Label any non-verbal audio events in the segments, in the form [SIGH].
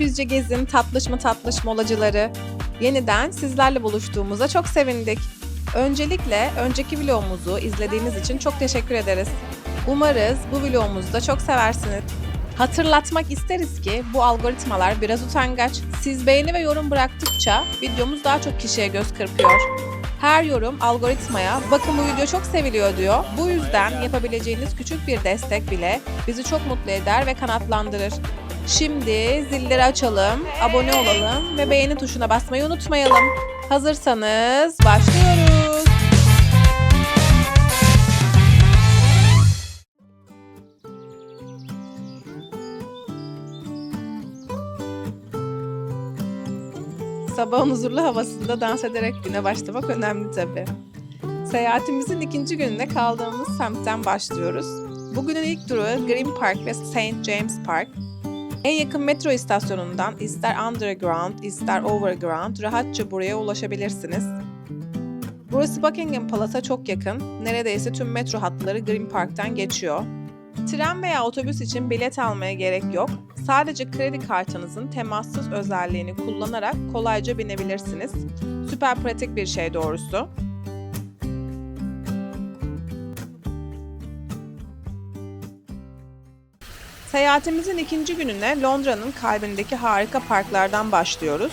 Bizce Gez'in tatlış mı tatlış molacıları yeniden sizlerle buluştuğumuza çok sevindik. Öncelikle önceki vlogumuzu izlediğiniz için çok teşekkür ederiz. Umarız bu vlogumuzu da çok seversiniz. Hatırlatmak isteriz ki bu algoritmalar biraz utangaç. Siz beğeni ve yorum bıraktıkça videomuz daha çok kişiye göz kırpıyor. Her yorum algoritmaya bakın bu video çok seviliyor diyor. Bu yüzden yapabileceğiniz küçük bir destek bile bizi çok mutlu eder ve kanatlandırır. Şimdi zilleri açalım, abone olalım ve beğeni tuşuna basmayı unutmayalım. Hazırsanız başlıyoruz. Sabahın huzurlu havasında dans ederek güne başlamak önemli tabii. Seyahatimizin ikinci gününde kaldığımız semtten başlıyoruz. Bugünün ilk durağı Green Park ve St. James Park. En yakın metro istasyonundan ister underground ister overground rahatça buraya ulaşabilirsiniz. Burası Buckingham Palace'a çok yakın. Neredeyse tüm metro hatları Green Park'tan geçiyor. Tren veya otobüs için bilet almaya gerek yok. Sadece kredi kartınızın temassız özelliğini kullanarak kolayca binebilirsiniz. Süper pratik bir şey doğrusu. Seyahatimizin ikinci gününe Londra'nın kalbindeki harika parklardan başlıyoruz.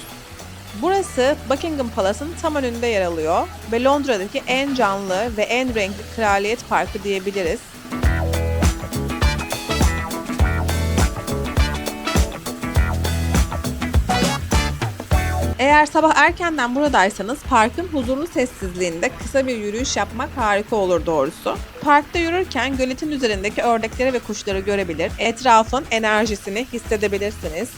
Burası Buckingham Palace'ın tam önünde yer alıyor ve Londra'daki en canlı ve en renkli kraliyet parkı diyebiliriz. Eğer sabah erkenden buradaysanız parkın huzurlu sessizliğinde kısa bir yürüyüş yapmak harika olur doğrusu. Parkta yürürken göletin üzerindeki ördekleri ve kuşları görebilir, etrafın enerjisini hissedebilirsiniz.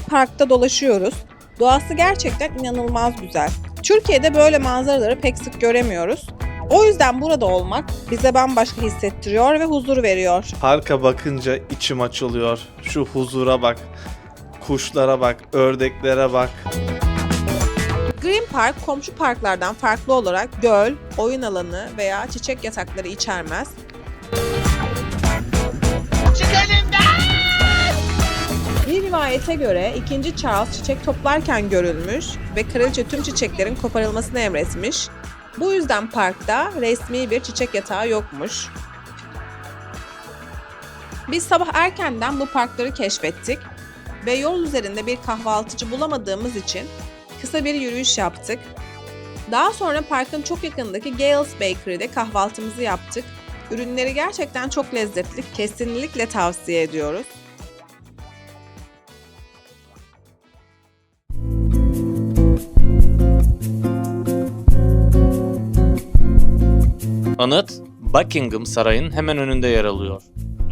Parkta dolaşıyoruz. Doğası gerçekten inanılmaz güzel. Türkiye'de böyle manzaraları pek sık göremiyoruz. O yüzden burada olmak bize bambaşka hissettiriyor ve huzur veriyor. Parka bakınca içim açılıyor. Şu huzura bak. Kuşlara bak, ördeklere bak. Green Park komşu parklardan farklı olarak göl, oyun alanı veya çiçek yatakları içermez. Rivayete göre 2. Charles çiçek toplarken görülmüş ve kraliçe tüm çiçeklerin koparılmasını emretmiş. Bu yüzden parkta resmi bir çiçek yatağı yokmuş. Biz sabah erkenden bu parkları keşfettik ve yol üzerinde bir kahvaltıcı bulamadığımız için kısa bir yürüyüş yaptık. Daha sonra parkın çok yakındaki Gales Bakery'de kahvaltımızı yaptık. Ürünleri gerçekten çok lezzetli. Kesinlikle tavsiye ediyoruz. Anıt, Buckingham Sarayı'nın hemen önünde yer alıyor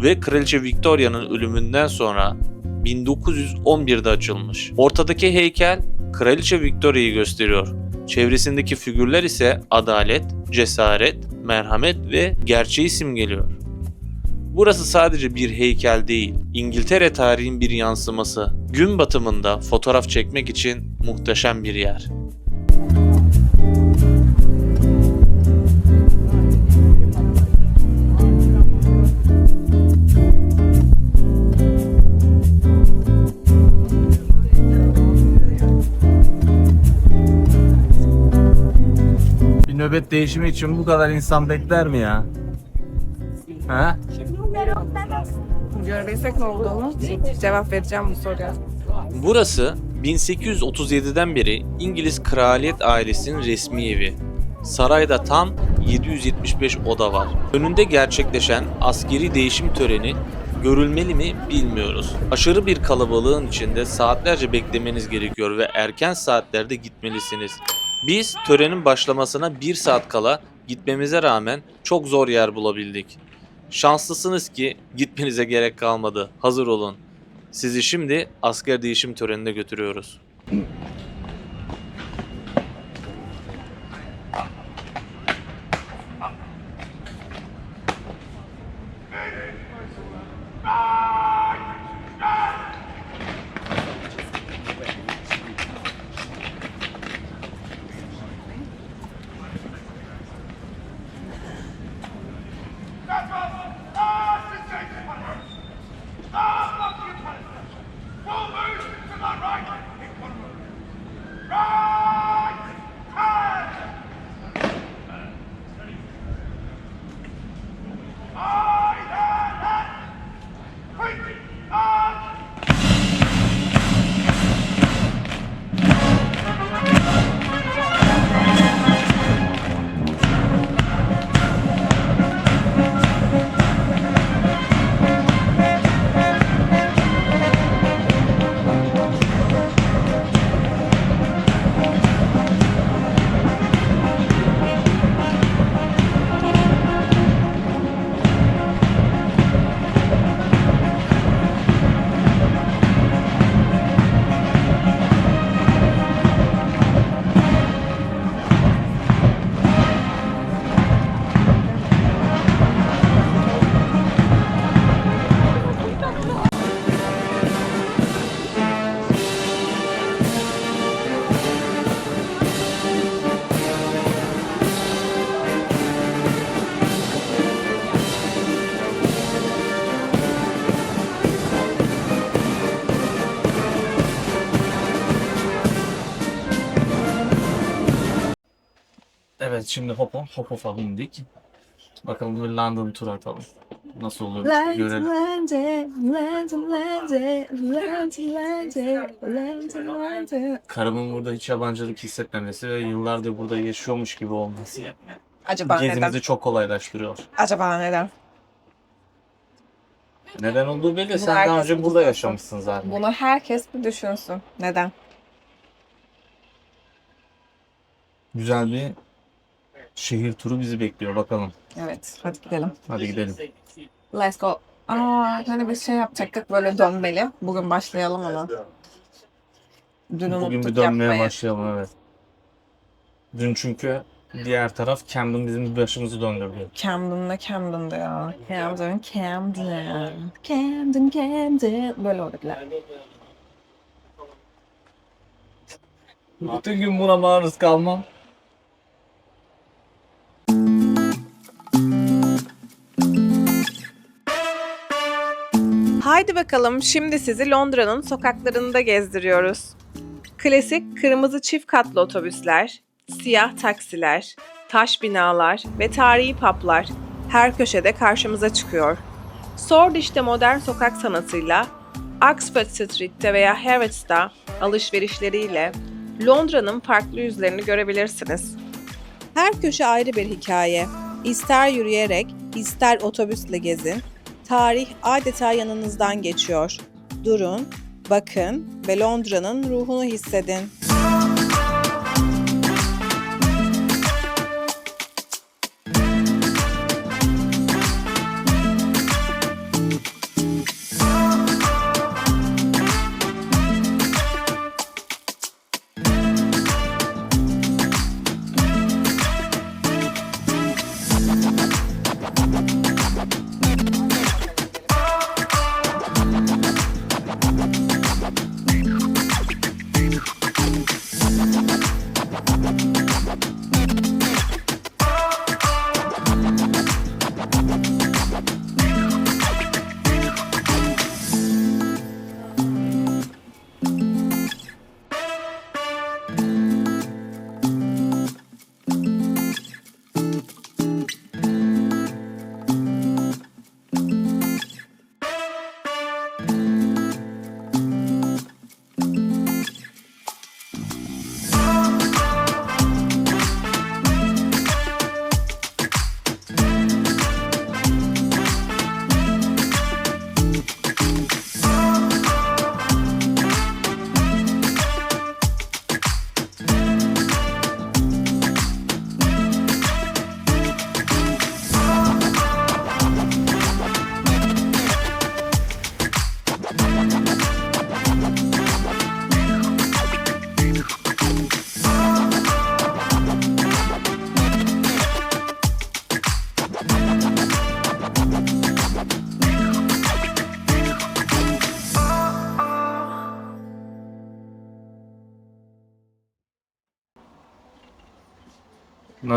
ve Kraliçe Victoria'nın ölümünden sonra 1911'de açılmış. Ortadaki heykel Kraliçe Victoria'yı gösteriyor. Çevresindeki figürler ise adalet, cesaret, merhamet ve gerçeği simgeliyor. Burası sadece bir heykel değil, İngiltere tarihin bir yansıması. Gün batımında fotoğraf çekmek için muhteşem bir yer. Nöbet değişimi için bu kadar insan bekler mi ya? Ha? Görebilsek ne olduğunu cevap vereceğim bu soruya. Burası 1837'den beri İngiliz kraliyet ailesinin resmi evi. Sarayda tam 775 oda var. Önünde gerçekleşen askeri değişim töreni görülmeli mi bilmiyoruz. Aşırı bir kalabalığın içinde saatlerce beklemeniz gerekiyor ve erken saatlerde gitmelisiniz. Biz törenin başlamasına 1 saat kala gitmemize rağmen çok zor yer bulabildik. Şanslısınız ki gitmenize gerek kalmadı. Hazır olun. Sizi şimdi asker değişim törenine götürüyoruz. Evet şimdi hop hop hop hop'a bindik. Bakalım bir London tur atalım. Nasıl olur London, görelim. London, London, London, London, London, London, London. Karımın burada hiç yabancılık hissetmemesi ve yıllardır burada yaşıyormuş gibi olması Acaba gezimizi neden? çok kolaylaştırıyor. Acaba neden? Neden olduğu belli. Sen daha herkes önce burada yaşamışsın zaten. Bunu herkes bir düşünsün. Neden? Güzel bir şehir turu bizi bekliyor. Bakalım. Evet, hadi gidelim. Hadi gidelim. Let's go. Aa, hani bir şey yapacaktık böyle dönmeli. Bugün başlayalım ona. Dün Bugün bir dönmeye yapmayı. başlayalım evet. Dün çünkü diğer taraf Camden bizim başımızı döndürdü. Camden'da Camden'da ya. Camden, Camden. Camden, Camden. Böyle olabilir. Bütün gün buna maruz kalmam. Haydi bakalım şimdi sizi Londra'nın sokaklarında gezdiriyoruz. Klasik kırmızı çift katlı otobüsler, siyah taksiler, taş binalar ve tarihi paplar her köşede karşımıza çıkıyor. Shoreditch'te modern sokak sanatıyla, Oxford Street'te veya Harrods'ta alışverişleriyle Londra'nın farklı yüzlerini görebilirsiniz. Her köşe ayrı bir hikaye. İster yürüyerek, ister otobüsle gezin, tarih adeta yanınızdan geçiyor. Durun, bakın ve Londra'nın ruhunu hissedin.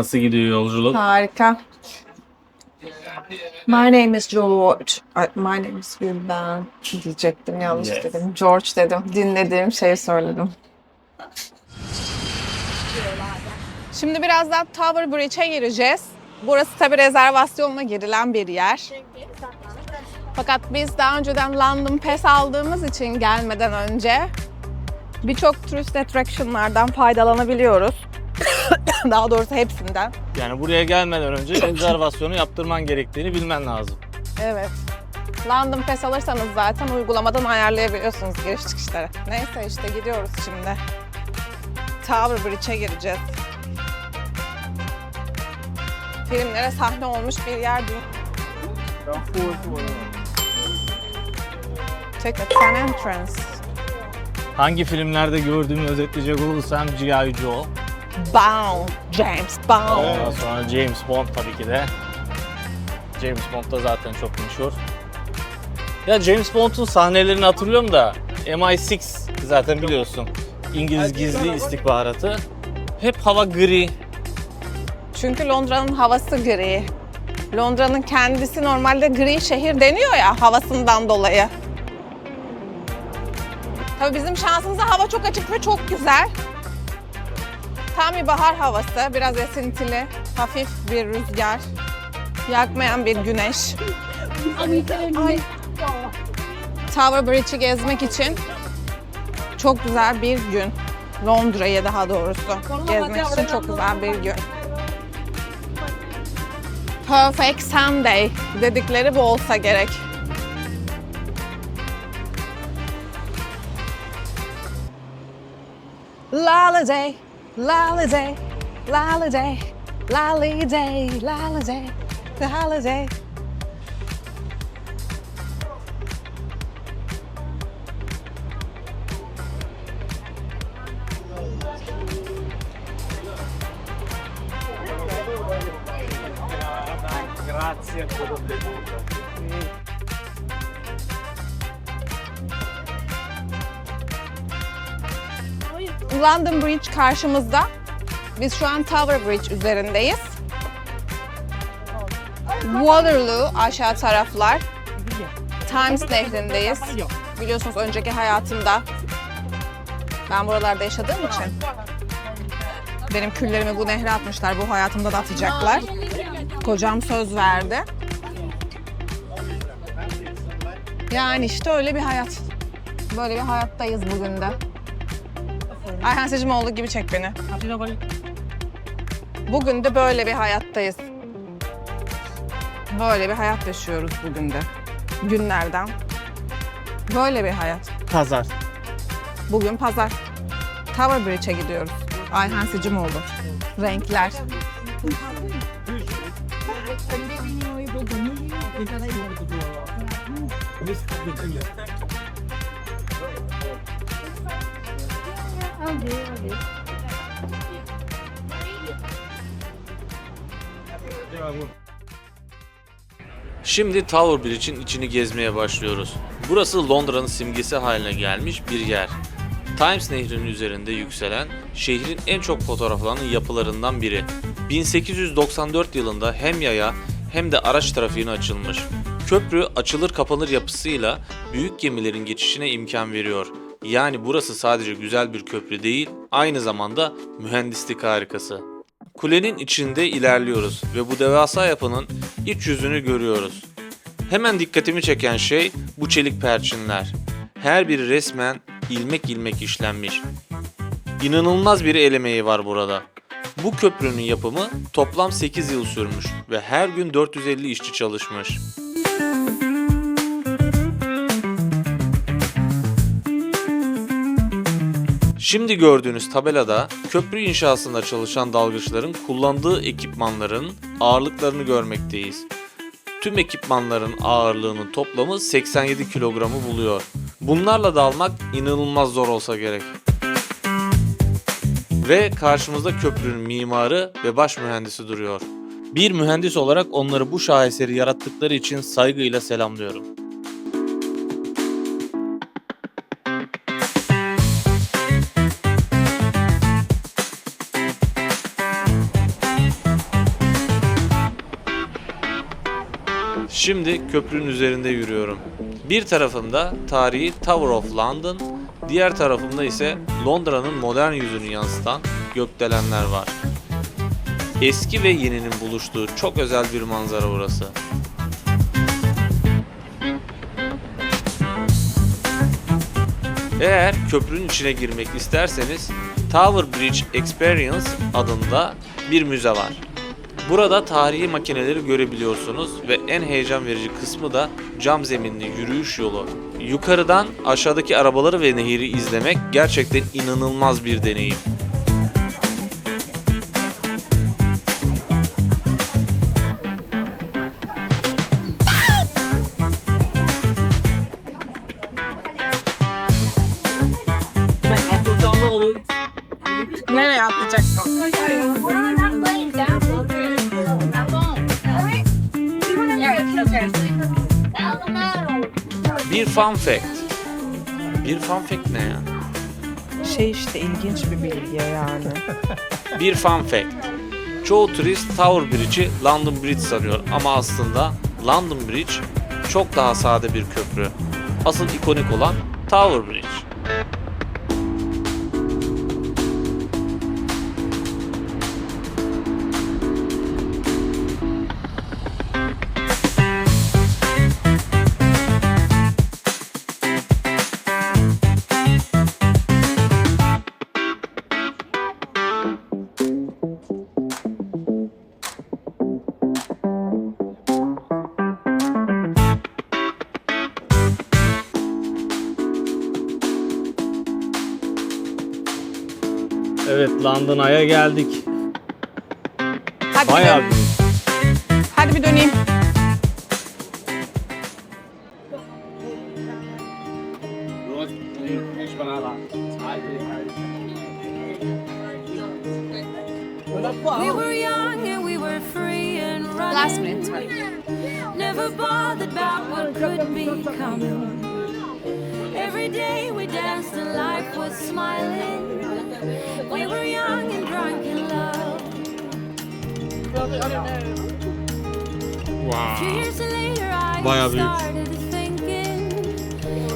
Nasıl gidiyor yolculuk? Harika. My name is George. Ay, My name is Gülben diyecektim yanlış Yes. dedim. George dedim. Dinlediğim şeyi söyledim. Şimdi birazdan Tower Bridge'e gireceğiz. Burası tabi rezervasyonla girilen bir yer. Fakat biz daha önceden London Pass aldığımız için gelmeden önce birçok turist attraction'lardan faydalanabiliyoruz. [COUGHS] daha doğrusu hepsinden. Yani buraya gelmeden önce [COUGHS] rezervasyonu yaptırman gerektiğini bilmen lazım. Evet. London Pass alırsanız zaten uygulamadan ayarlayabiliyorsunuz giriş çıkışları. Neyse işte gidiyoruz şimdi. Tower Bridge'e gireceğiz. Filmlere sahne olmuş bir yer değil. Tickets and entrance. Hangi filmlerde gördüğümü özetleyecek olursam G.I. Joe. Bond. James Bond. Ondan sonra James Bond tabii ki de. James Bond da zaten çok meşhur. Ya James Bond'un sahnelerini hatırlıyorum da MI6 zaten biliyorsun. İngiliz gizli istihbaratı. Hep hava gri. Çünkü Londra'nın havası gri. Londra'nın kendisi normalde gri şehir deniyor ya havasından dolayı. Tabii bizim şansımıza hava çok açık ve çok güzel. Tam bir bahar havası, biraz esintili, hafif bir rüzgar, yakmayan bir güneş. Ay. Tower Bridge'i gezmek için çok güzel bir gün. Londra'yı daha doğrusu gezmek için çok güzel bir gün. Perfect Sunday dedikleri bu olsa gerek. Lolliday, lolliday, lolliday, lolliday, the holiday. London Bridge karşımızda. Biz şu an Tower Bridge üzerindeyiz. Waterloo aşağı taraflar. Times Nehri'ndeyiz. Biliyorsunuz önceki hayatımda ben buralarda yaşadığım için benim küllerimi bu nehre atmışlar. Bu hayatımda da atacaklar. Kocam söz verdi. Yani işte öyle bir hayat. Böyle bir hayattayız bugün de. Ayhan Secimoğlu gibi çek beni. Bugün de böyle bir hayattayız. Böyle bir hayat yaşıyoruz bugün de. Günlerden. Böyle bir hayat. Pazar. Bugün pazar. Tower Bridge'e gidiyoruz. Ayhan Secimoğlu. Renkler. Şimdi Tower Bridge'in içini gezmeye başlıyoruz. Burası Londra'nın simgesi haline gelmiş bir yer. Thames Nehri'nin üzerinde yükselen şehrin en çok fotoğraflanan yapılarından biri. 1894 yılında hem yaya hem de araç trafiğine açılmış. Köprü açılır kapanır yapısıyla büyük gemilerin geçişine imkan veriyor. Yani burası sadece güzel bir köprü değil, aynı zamanda mühendislik harikası. Kulenin içinde ilerliyoruz ve bu devasa yapının iç yüzünü görüyoruz. Hemen dikkatimi çeken şey bu çelik perçinler. Her biri resmen ilmek ilmek işlenmiş. İnanılmaz bir el emeği var burada. Bu köprünün yapımı toplam 8 yıl sürmüş ve her gün 450 işçi çalışmış. Şimdi gördüğünüz tabelada köprü inşasında çalışan dalgıçların kullandığı ekipmanların ağırlıklarını görmekteyiz. Tüm ekipmanların ağırlığının toplamı 87 kilogramı buluyor. Bunlarla dalmak inanılmaz zor olsa gerek. Ve karşımızda köprünün mimarı ve baş mühendisi duruyor. Bir mühendis olarak onları bu şaheseri yarattıkları için saygıyla selamlıyorum. Şimdi köprünün üzerinde yürüyorum. Bir tarafımda tarihi Tower of London, diğer tarafımda ise Londra'nın modern yüzünü yansıtan gökdelenler var. Eski ve yeninin buluştuğu çok özel bir manzara burası. Eğer köprünün içine girmek isterseniz Tower Bridge Experience adında bir müze var. Burada tarihi makineleri görebiliyorsunuz ve en heyecan verici kısmı da cam zeminli yürüyüş yolu. Yukarıdan aşağıdaki arabaları ve nehri izlemek gerçekten inanılmaz bir deneyim. Bir fun fact. Bir fun fact ne ya? Şey işte ilginç bir bilgi yani. [LAUGHS] Bir fun fact. Çoğu turist Tower Bridge'i London Bridge sanıyor ama aslında London Bridge çok daha sade bir köprü. Asıl ikonik olan Tower Bridge. Evet London Eye'a geldik. Hadi bir Bayağı büyük. Hadi bir döneyim. We were young and we were free and running. Never bothered about what could be coming. Every day we danced and life was smiling. We were young and drunk in love. A few years later, I Bayağı büyük. started thinking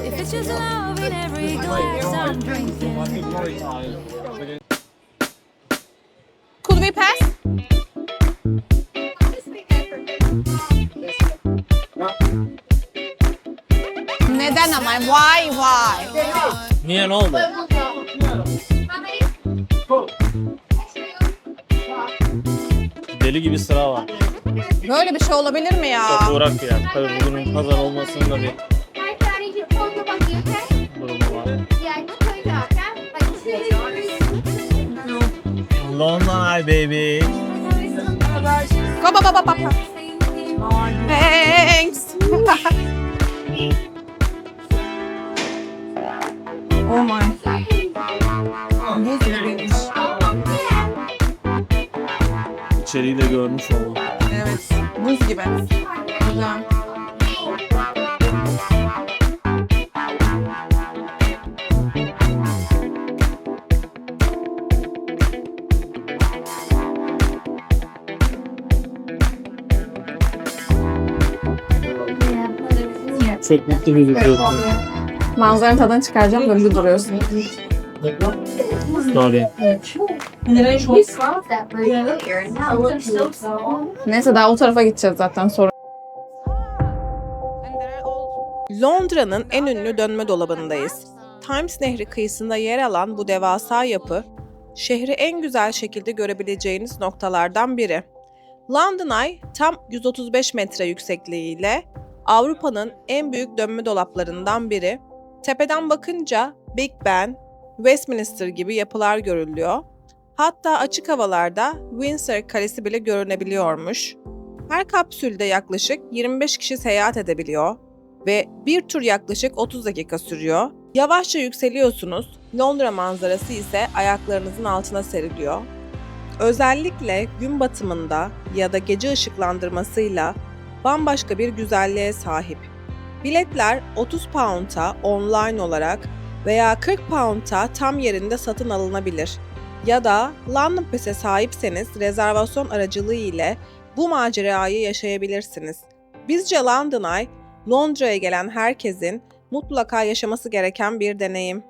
if it's just love in every glass I'm drinking. Could we pass? Neden ama? Why, why? Niye ne oldu? Deli gibi sıra var. Böyle bir şey olabilir mi ya? Çok uğrak ya. Tabii bugünün pazar olmasının da bir durumu var. Eye baby. Go, go, go, go, go. Thanks. [LAUGHS] İçeriği de görmüş oldum. Evet, buz gibi. Güzel. Çok mutlu gözüküyorsun. Manzaranın tadını çıkaracağım, böyle duruyorsun. Sorry. That. Now so. Neyse daha o tarafa gideceğiz zaten sonra. Londra'nın en ünlü dönme dolabındayız. Thames Nehri kıyısında yer alan bu devasa yapı, şehri en güzel şekilde görebileceğiniz noktalardan biri. London Eye tam 135 metre yüksekliğiyle Avrupa'nın en büyük dönme dolaplarından biri. Tepeden bakınca Big Ben, Westminster gibi yapılar görülüyor. Hatta açık havalarda Windsor Kalesi bile görünebiliyormuş. Her kapsülde yaklaşık 25 kişi seyahat edebiliyor ve bir tur yaklaşık 30 dakika sürüyor. Yavaşça yükseliyorsunuz, Londra manzarası ise ayaklarınızın altına seriliyor. Özellikle gün batımında ya da gece ışıklandırmasıyla bambaşka bir güzelliğe sahip. Biletler 30 pound'a online olarak veya 40 pound'a tam yerinde satın alınabilir. Ya da London Pass'e sahipseniz rezervasyon aracılığı ile bu macerayı yaşayabilirsiniz. Bizce London Eye, Londra'ya gelen herkesin mutlaka yaşaması gereken bir deneyim.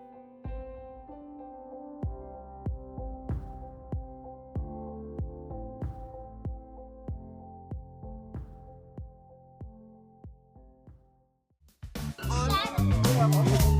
Evet şimdi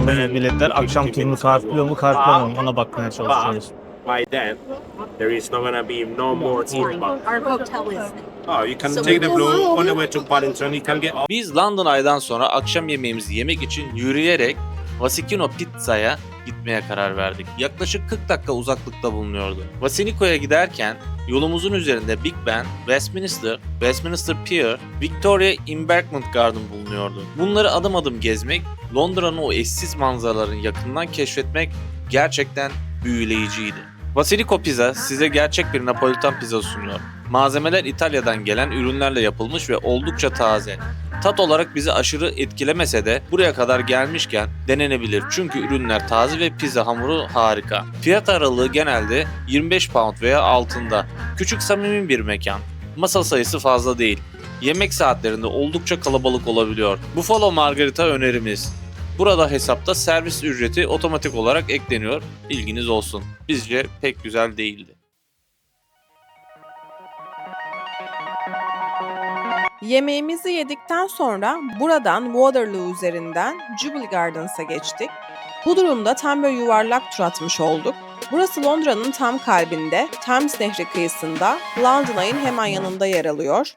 aldığımız biletler akşam turunu karşılıyor mu karşılamıyor mu ona bakmaya çalışıyoruz. by then, there is not gonna be no more impact. Our hotel is. Oh, you can take the blue all the way to Paddington. You can get off. Biz London Eye'dan sonra akşam yemeğimizi yemek için yürüyerek Vasikino Pizza'ya gitmeye karar verdik. Yaklaşık 40 dakika uzaklıkta bulunuyordu. Vasiniko'ya giderken yolumuzun üzerinde Big Ben, Westminster, Westminster Pier, Victoria Embankment Garden bulunuyordu. Bunları adım adım gezmek, Londra'nın o eşsiz manzaralarını yakından keşfetmek gerçekten büyüleyiciydi. Vasilico Pizza size gerçek bir Napolitan pizza sunuyor. Malzemeler İtalya'dan gelen ürünlerle yapılmış ve oldukça taze. Tat olarak bizi aşırı etkilemese de buraya kadar gelmişken denenebilir çünkü ürünler taze ve pizza hamuru harika. Fiyat aralığı genelde 25 pound veya altında. Küçük samimi bir mekan. Masa sayısı fazla değil. Yemek saatlerinde oldukça kalabalık olabiliyor. Buffalo Margarita önerimiz. Burada hesapta servis ücreti otomatik olarak ekleniyor. İlginiz olsun. Bizce pek güzel değildi. Yemeğimizi yedikten sonra buradan Waterloo üzerinden Jubilee Gardens'a geçtik. Bu durumda tam bir yuvarlak tur atmış olduk. Burası Londra'nın tam kalbinde, Thames Nehri kıyısında, London Eye'in hemen yanında yer alıyor.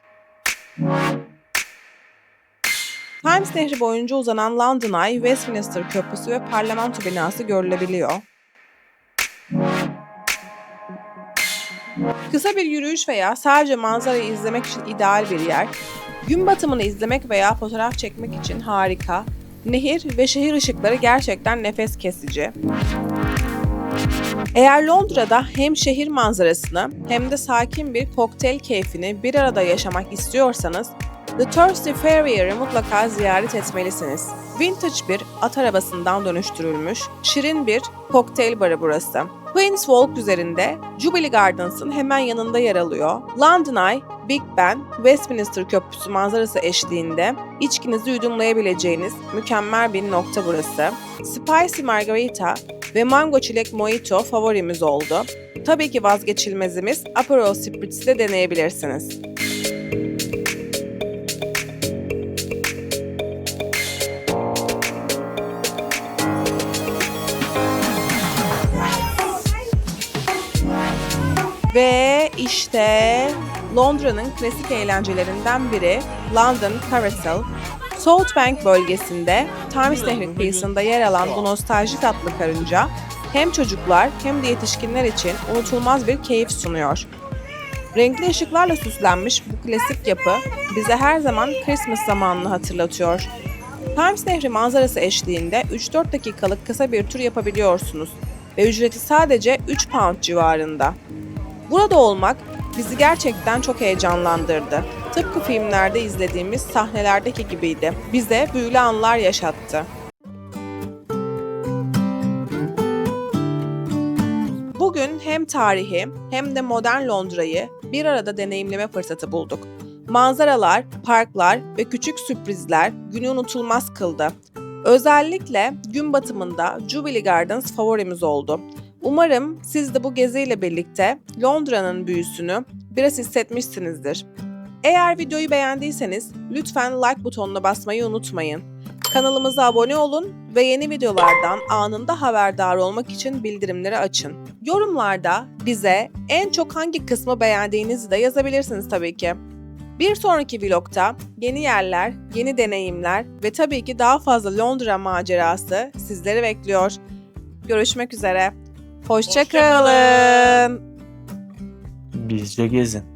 Thames Nehri boyunca uzanan London Eye, Westminster Köprüsü ve parlamento binası görülebiliyor. Kısa bir yürüyüş veya sadece manzarayı izlemek için ideal bir yer. Gün batımını izlemek veya fotoğraf çekmek için harika. Nehir ve şehir ışıkları gerçekten nefes kesici. Eğer Londra'da hem şehir manzarasını hem de sakin bir kokteyl keyfini bir arada yaşamak istiyorsanız The Thirsty Farrier'ı mutlaka ziyaret etmelisiniz. Vintage bir at arabasından dönüştürülmüş, şirin bir kokteyl barı burası. Queen's Walk üzerinde Jubilee Gardens'ın hemen yanında yer alıyor. London Eye, Big Ben, Westminster Köprüsü manzarası eşliğinde içkinizi yudumlayabileceğiniz mükemmel bir nokta burası. Spicy Margarita ve Mango Çilek Mojito favorimiz oldu. Tabii ki vazgeçilmezimiz Aperol Spritz'i de deneyebilirsiniz. Ve işte Londra'nın klasik eğlencelerinden biri London Carousel. South Bank bölgesinde Thames Nehri kıyısında yer alan bu nostaljik atlı karınca hem çocuklar hem de yetişkinler için unutulmaz bir keyif sunuyor. Renkli ışıklarla süslenmiş bu klasik yapı bize her zaman Christmas zamanını hatırlatıyor. Thames Nehri manzarası eşliğinde 3-4 dakikalık kısa bir tur yapabiliyorsunuz ve ücreti sadece 3 pound civarında. Burada olmak bizi gerçekten çok heyecanlandırdı. Tıpkı filmlerde izlediğimiz sahnelerdeki gibiydi. Bize büyülü anlar yaşattı. Bugün hem tarihi hem de modern Londra'yı bir arada deneyimleme fırsatı bulduk. Manzaralar, parklar ve küçük sürprizler günü unutulmaz kıldı. Özellikle gün batımında Jubilee Gardens favorimiz oldu. Umarım siz de bu geziyle birlikte Londra'nın büyüsünü biraz hissetmişsinizdir. Eğer videoyu beğendiyseniz lütfen like butonuna basmayı unutmayın. Kanalımıza abone olun ve yeni videolardan anında haberdar olmak için bildirimleri açın. Yorumlarda bize en çok hangi kısmı beğendiğinizi de yazabilirsiniz tabii ki. Bir sonraki vlogta yeni yerler, yeni deneyimler ve tabii ki daha fazla Londra macerası sizleri bekliyor. Görüşmek üzere. Hoşçakalın. Bizce gezin.